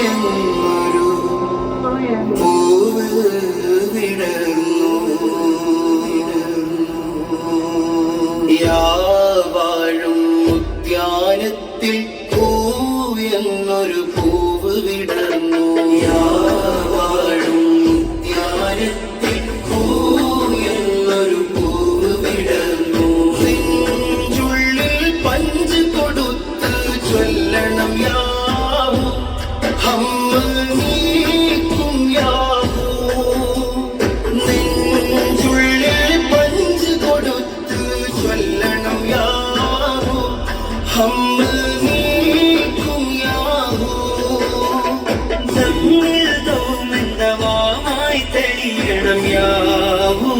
എന്നൊരു പൂവ് വിടർന്നു യാവാഴും ഉദ്യാനത്തിൽ പൂവെന്നൊരു കഴിയണം യാവൂ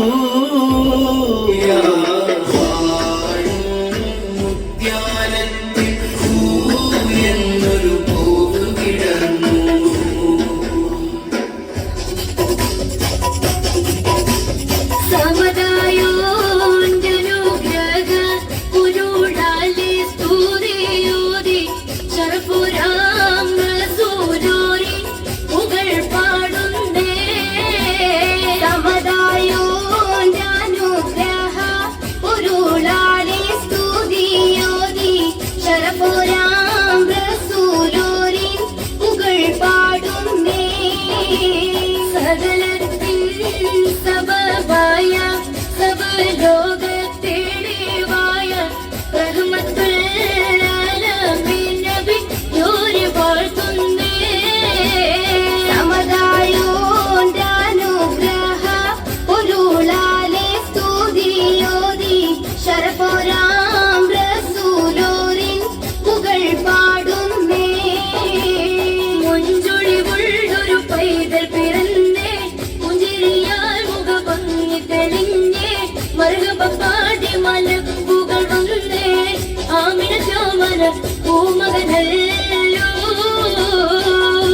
go, go.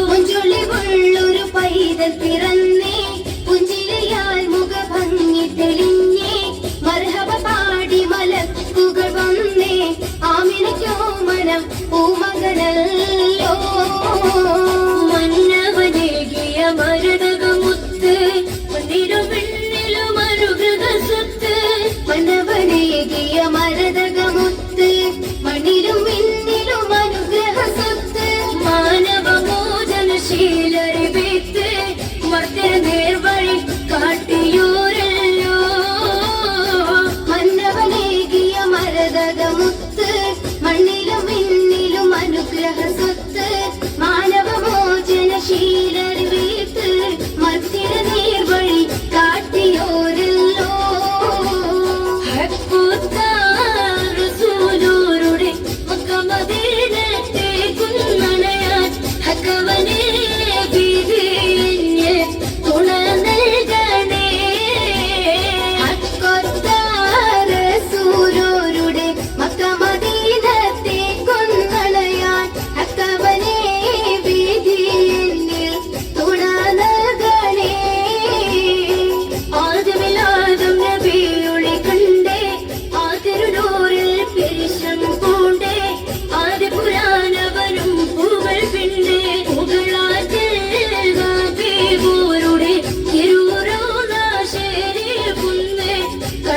മുഞ്ചൊളിവുള്ളൊരു പൈതൽ പിറന്നേ. പുഞ്ചിരിയാൽ മുഖഭംഗി തെളിഞ്ഞേ. മർഹബ പാടി മലക്കുകൾ വന്നേ. ആമിനയ്ക്കോ മനം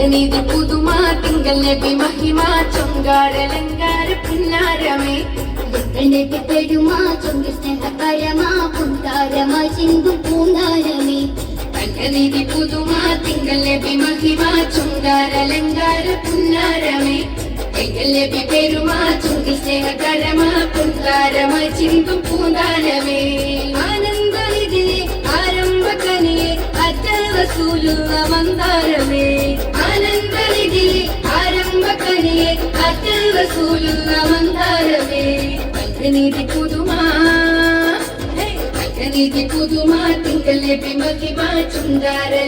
ഗജനീതി പുതുമാ തിങ്കൾ നബി മഹിമാ ചൊങ്കാടലങ്കാര പിന്നാരമേ. നബി പെരുമാ ചൊങ്കി സ്നേഹകരമാ പുന്താരമാ സിന്ധു പൂന്താരമേ. ഗജനീതി പുതുമാ തിങ്കൾ നബി മഹിമാ ചൊങ്കാടലങ്കാര പുന്നാരമേ. തിങ്കൾ നബി പെരുമാ ചൊങ്കി സ്നേഹകരമാ പുന്താരമാ സിന്ധു പൂന്താരമേ. പുതുമയിൽക്ക് പുതുമാറ്റുങ്കൽ നബി മഹിമാ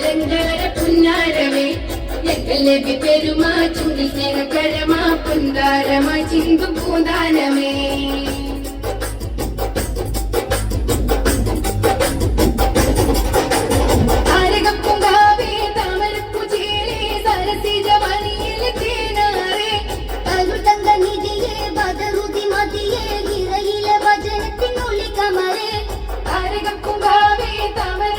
ലങ്കാര പുന്നാരമേ. ഞങ്ങൾ നബി പെരുമാ ചുണ്ടിൽ പുന്താരമാ ചിന്തു പൂന്താനമേ. Come on.